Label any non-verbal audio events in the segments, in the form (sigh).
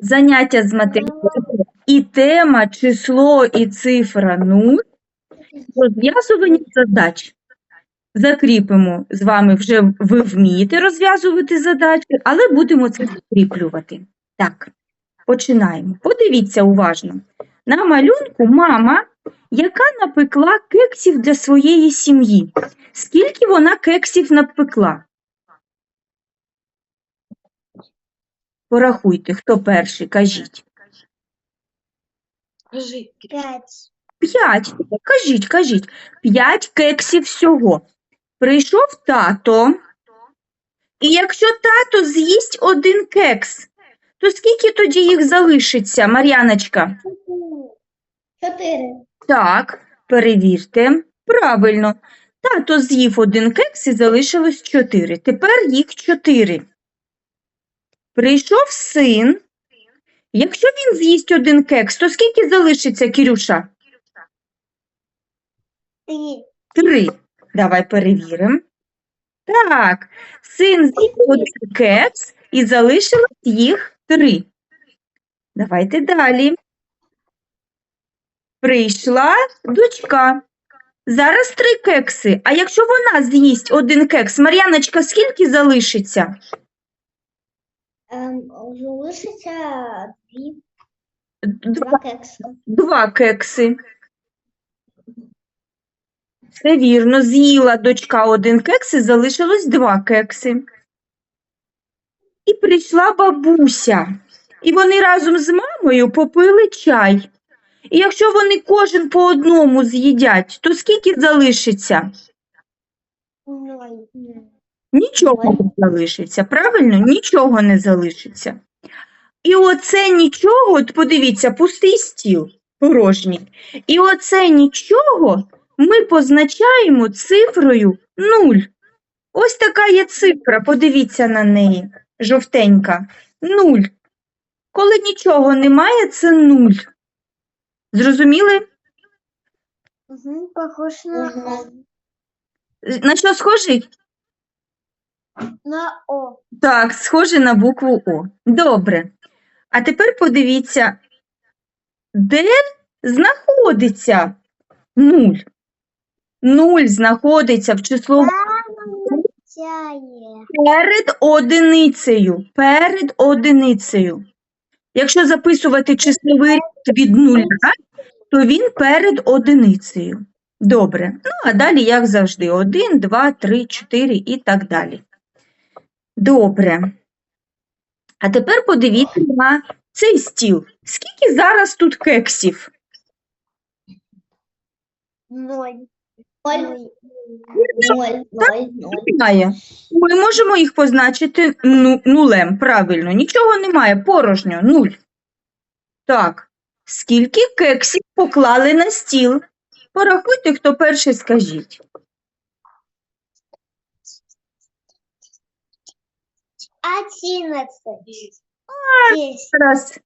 заняття з математики і тема число і цифра 0 розв'язування задач. Закріпимо з вами вже ви вмієте розв'язувати задачі, але будемо це закріплювати. Так, починаємо. Подивіться уважно. На малюнку мама, яка напекла кексів для своєї сім'ї. Скільки вона кексів напекла? Порахуйте, хто перший, кажіть. Скажи, П'ять. П'ять. Кажіть, кажіть. П'ять кексів всього. Прийшов тато. І якщо тато з'їсть один кекс, то скільки тоді їх залишиться, Мар'яночка? Чотири. Так, перевірте. Правильно. Тато з'їв один кекс і залишилось чотири. Тепер їх чотири. Прийшов син. Якщо він з'їсть один кекс, то скільки залишиться, Кірюша? Три. Три. Давай перевіримо. Так, син з'їв один кекс і залишилось їх три. Давайте далі. Прийшла дочка. Зараз три кекси. А якщо вона з'їсть один кекс, Мар'яночка, скільки залишиться? Ем, залишиться дві, Два, два кекси. два кекси. Все вірно, з'їла дочка один кекс і залишилось два кекси. І прийшла бабуся, і вони разом з мамою попили чай. І якщо вони кожен по одному з'їдять, то скільки залишиться? Ноль. Нічого не залишиться, правильно? Нічого не залишиться. І оце нічого, от подивіться, пустий стіл порожній. І оце нічого ми позначаємо цифрою 0. Ось така є цифра, подивіться на неї, жовтенька. 0. Коли нічого немає, це 0. Зрозуміли? Угу, похож на, На що схожий? На О. Так, схоже на букву О. Добре. А тепер подивіться, де знаходиться нуль. Нуль знаходиться в Тяє. перед одиницею. Перед одиницею. Якщо записувати числовий ряд від нуля, то він перед одиницею. Добре. Ну, а далі, як завжди, 1, 2, 3, 4 і так далі. Добре. А тепер подивіться на цей стіл. Скільки зараз тут кексів? Ноль. Ноль. Ноль. Ноль. Ноль. Немає. Ми можемо їх позначити ну, нулем. Правильно, нічого немає, порожньо, нуль. Так. Скільки кексів поклали на стіл? Порахуйте, хто перший скажіть. Одинадцять. Десять. Раз.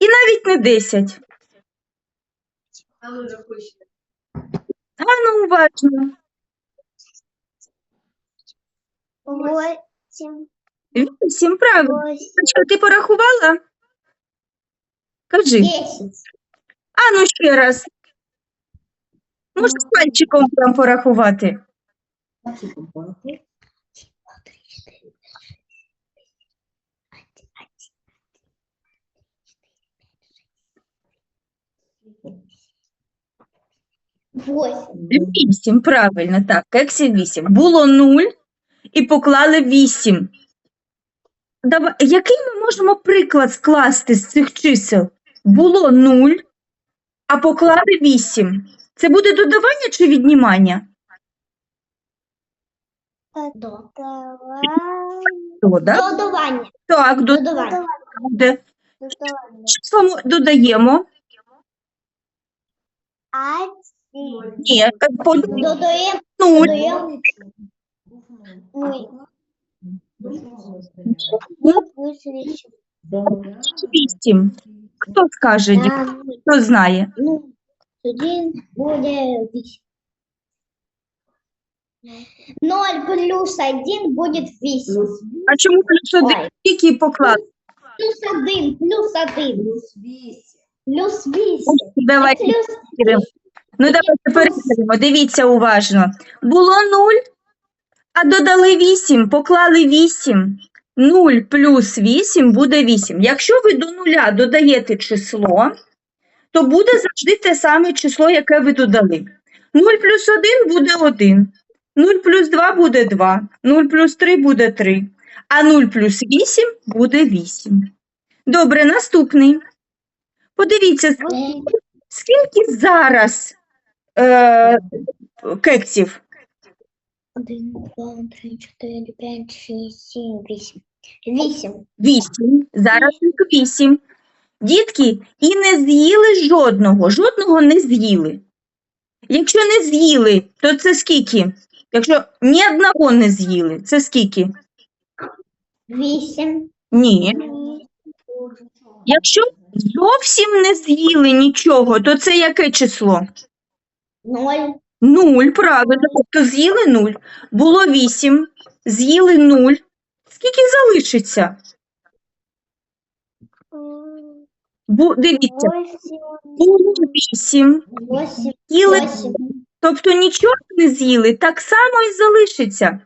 І навіть не 10. а ну ну, уважно. Восемь. Вісім, правильно. Що, ти порахувала? Кажи. Десять. А ну ще раз. Можеш пальчиком прям порахувати. Восемь. Вісім, правильно, так, кексів вісім. Було нуль і поклали вісім. Давай, який ми можемо приклад скласти з цих чисел? Було нуль, а поклали вісім. Це буде додавання чи віднімання? Додавання. Дода. Додавання. Так, до- Додавання. буде. Додавання. Число додаємо. Один. Ні, по Додаємо. нуль. Додаємо. Нуль. Виключно. Вісім. Хто скаже, дітки? Хто знає? Ну, один буде вісім. Ноль плюс один будет вісім. А чому плюс один? Ой. Який поклали? плюс один, плюс один, Плюс 8. плюс вісім. Давайте Плюс перевіримо. Ну, давайте перевіримо. Дивіться уважно. Було 0, а додали 8, поклали 8. 0 плюс 8 буде 8. Якщо ви до нуля додаєте число, то буде завжди те саме число, яке ви додали. 0 плюс 1 буде 1. 0 плюс 2 буде 2. 0 плюс 3 буде 3. А 0 плюс 8 буде 8. Добре, наступний. Подивіться, Скільки зараз е, кексів? Один, два, три, чотири, п'ять, шість, сім, вісім. Вісім. Вісім. Зараз їх вісім. Дітки і не з'їли жодного, жодного не з'їли. Якщо не з'їли, то це скільки? Якщо ні одного не з'їли, це скільки? Вісім. Ні. Якщо зовсім не з'їли нічого, то це яке число? Ноль. Нуль, правильно. Тобто з'їли нуль. Було вісім, з'їли нуль. Скільки залишиться? Бу, дивіться, було вісім, з'їли, Восім. Тобто нічого не з'їли, так само і залишиться.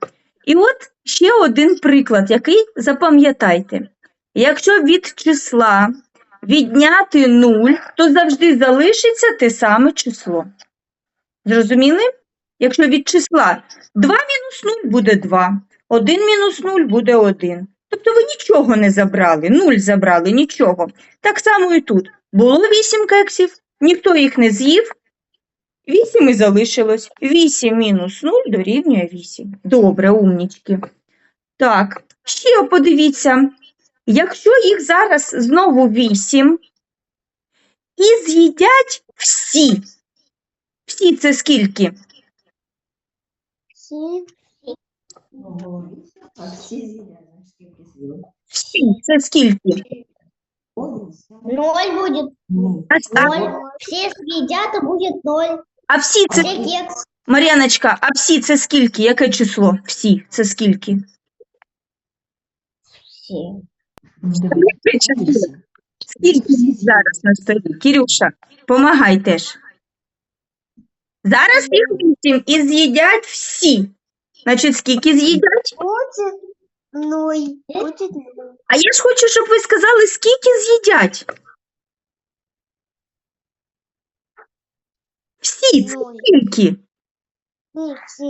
І от ще один приклад, який запам'ятайте. Якщо від числа відняти нуль, то завжди залишиться те саме число. Зрозуміли? Якщо від числа 2 мінус 0 буде 2, 1 мінус 0 буде 1. Тобто ви нічого не забрали, 0 забрали, нічого. Так само і тут. Було 8 кексів, ніхто їх не з'їв, 8 і залишилось. 8 мінус 0 дорівнює 8. Добре, умнічки. Так, ще подивіться, якщо їх зараз знову 8 і з'їдять всі. Всі це скільки? Всі. Всі це скільки? Ноль будет. Ноль. Все съедят, и будет ноль. А всі це. Мар'яночка, а всі це скільки? Яке число? Всі це скільки? Все. Скільки їх зараз на столі? Кірюша, помагай теж. Зараз їх вісім і з'їдять всі. Значить, скільки з'їдять? Будет ноль. Будет ноль. А я ж хочу, щоб ви сказали, скільки з'їдять. Всі це скільки? Все.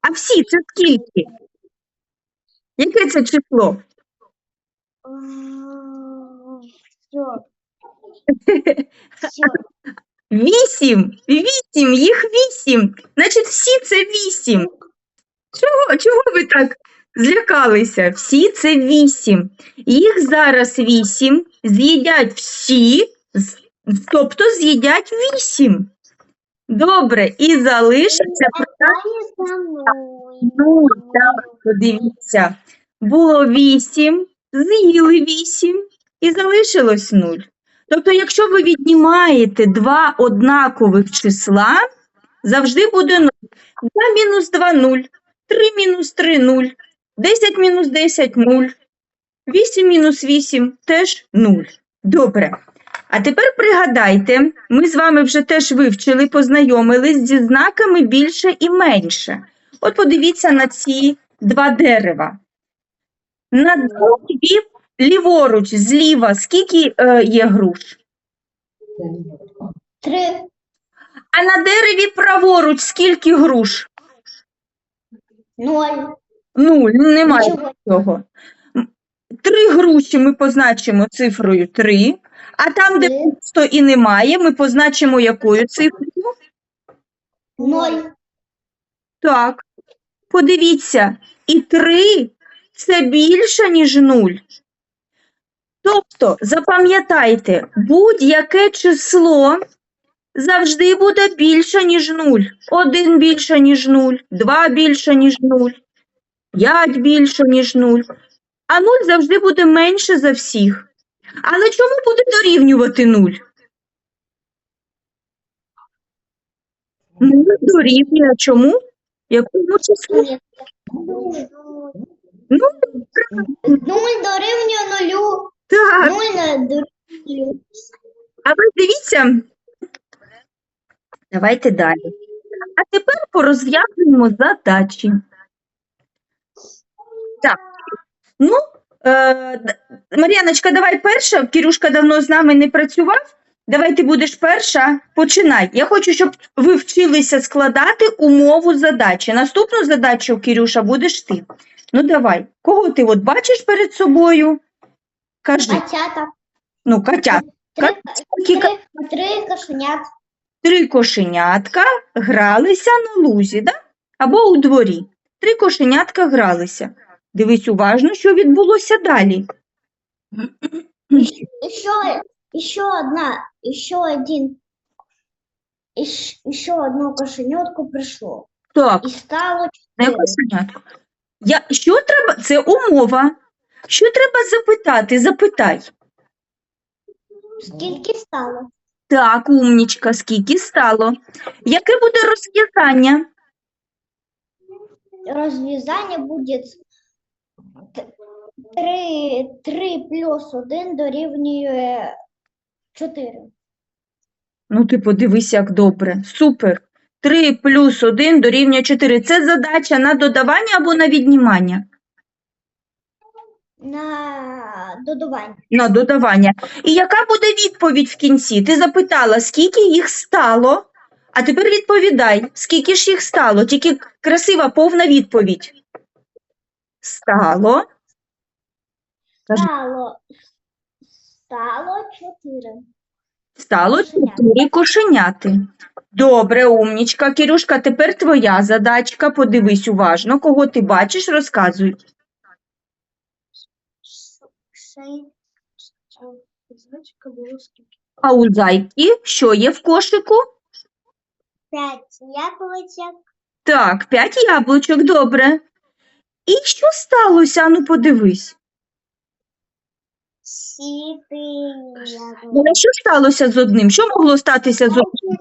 А всі це скільки? Яке це число? (laughs) Вісім. Вісім, їх вісім. Значить, всі це вісім. Чого, чого ви так злякалися? Всі це вісім. Їх зараз вісім. З'їдять всі, тобто з'їдять вісім. Добре, і залишиться Ну, так, подивіться. Було вісім, з'їли вісім і залишилось нуль. Тобто, якщо ви віднімаєте два однакових числа, завжди буде нуль. 2 мінус 2 – 0, 3 мінус 3 – 0, 10 мінус 10 – 0, 8 мінус 8 – теж 0. Добре. А тепер пригадайте, ми з вами вже теж вивчили, познайомились зі знаками більше і менше. От подивіться на ці два дерева. На дереві ліворуч, зліва, скільки е, є груш? Три. А на дереві праворуч скільки груш? Ноль. Нуль, ну, немає Нічого. цього. Три груші ми позначимо цифрою 3, а там, де Три. пусто і немає, ми позначимо якою цифрою? Ноль. Так, подивіться, і 3 – це більше, ніж 0. Тобто, запам'ятайте, будь-яке число завжди буде більше, ніж 0. 1 більше, ніж 0, 2 більше, ніж 0, 5 більше, ніж 0. А 0 завжди буде менше за всіх. Але чому буде дорівнювати 0? 0 дорівнює чому? Якому числу? Ну, Нуль дорівнює нулю. Так, дорівнює А ви дивіться. Давайте далі. А тепер порозв'язуємо задачі. Так. Ну, Мар'яночка, давай перша. Кірюшка давно з нами не працював. Давай ти будеш перша. Починай. Я хочу, щоб ви вчилися складати умову задачі. Наступну задачу, Кірюша, будеш ти. Ну, давай. Кого ти от бачиш перед собою? Кажи. Котята. Ну, Катя. Три, три, три кошенят. Три кошенятка гралися на лузі, да? або у дворі. Три кошенятка гралися. Дивись уважно, що відбулося далі. Еще, одна, ще один, еще, еще одно кошенетку. Так, І стало не четыре. Я, що треба? Це умова. Що треба запитати? Запитай. Скільки стало? Так, умнічка, скільки стало? Яке буде розв'язання? Розв'язання будет 3, 3 плюс 1 дорівнює 4. Ну, типу, ти подивись, як добре. Супер. 3 плюс 1 дорівнює 4. Це задача на додавання або на віднімання? На додавання. На додавання. І яка буде відповідь в кінці? Ти запитала, скільки їх стало, а тепер відповідай, скільки ж їх стало, тільки красива повна відповідь. Стало. Кажи. Стало, стало чотири. Стало чотири кошеняти. Добре, умнічка. Кірюшка, тепер твоя задачка. Подивись уважно, кого ти бачиш, розказуй. А у зайки що є в кошику? П'ять яблучок. Так, п'ять яблучок, добре. І що сталося? Ану, подивись. Ну, що сталося з одним? Що могло статися з одним?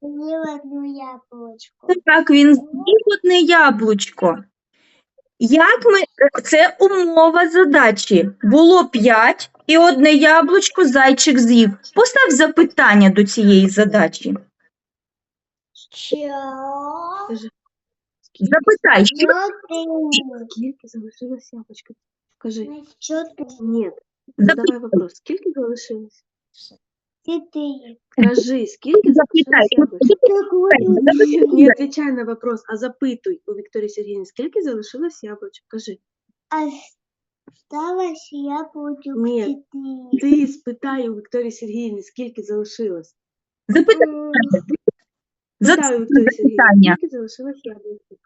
Одну яблучко. Так, він з'їв одне яблучко. Як ми... Це умова задачі. Було п'ять і одне яблучко зайчик з'їв. Постав запитання до цієї задачі. Що? Запитай, що Скільки залишилось яблучко? Скажи. Ні. Задавай вопрос. Скільки залишилось? Чотири. Скажи, скільки запитай. залишилось яблучко? Запитай. Не отвечай на вопрос, а запитуй у Вікторії Сергіївни, скільки залишилось яблучок? Кажи. Осталось яблучок Ні. чотири. Ти спитай у Вікторії Сергіївни, скільки залишилось. Запитай. М, Спитай у Вікторії. Сергіївни, скільки. Скільки залишилось яблучок?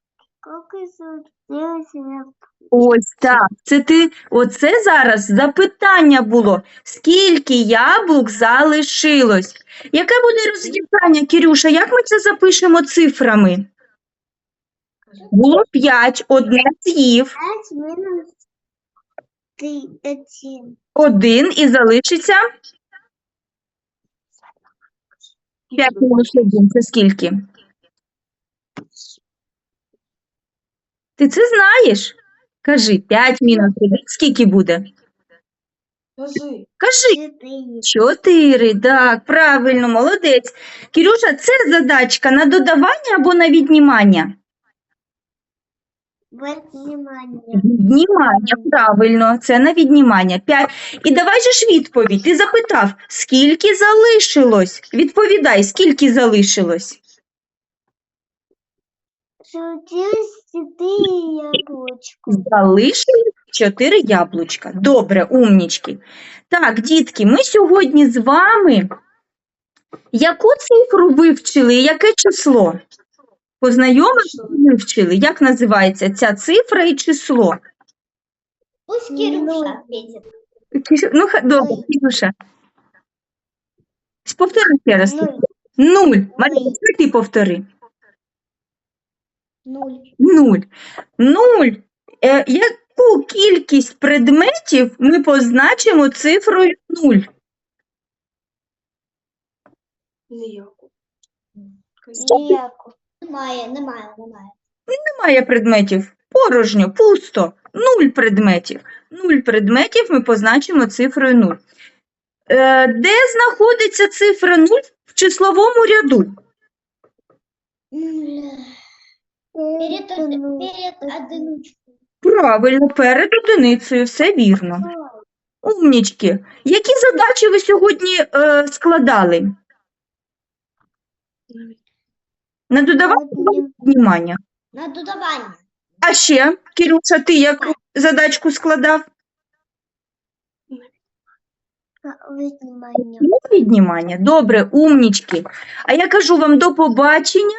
Ось так. Це ти, оце зараз запитання було. Скільки яблук залишилось? Яке буде розв'язання, Кірюша? Як ми це запишемо цифрами? Було п'ять, одне з'їв, П'ять мінус ти- один. один і залишиться п'ять мінус один. Це скільки? Ти це знаєш? Кажи, 5 мінус 1. Скільки буде? Кажи. Кажи. Чотири. Так, правильно, молодець. Кірюша, це задачка на додавання або на віднімання? Віднімання. Віднімання, правильно, це на віднімання. П'ять. І давай же ж відповідь. Ти запитав, скільки залишилось? Відповідай, скільки залишилось? Чотири яблучка. Залишилось чотири яблучка. Добре, умнічки. Так, дітки, ми сьогодні з вами яку цифру вивчили і яке число? Познайомилися, вивчили, як називається ця цифра і число? Пусть Кирюша ответит. Кіш- Ну, ха- добре, Кірюша. Повтори ще раз. Нуль. Нуль. Марія, ти повтори. Нуль. Нуль. Нуль. Е, яку кількість предметів ми позначимо цифрою нуль? Ніяку. Ніяку. Немає, немає, немає. Немає предметів. Порожньо, пусто. Нуль предметів. Нуль предметів ми позначимо цифрою нуль. Е, де знаходиться цифра 0 в числовому ряду? Перед, перед одиночкой. Правильно, перед одиницею, все вірно. Умнічки. Які задачі ви сьогодні е, складали? На додавання. На додавання. А ще, Кирюша, ти яку задачку складав? Віднімання. Віднімання. Добре, умнічки. А я кажу вам до побачення,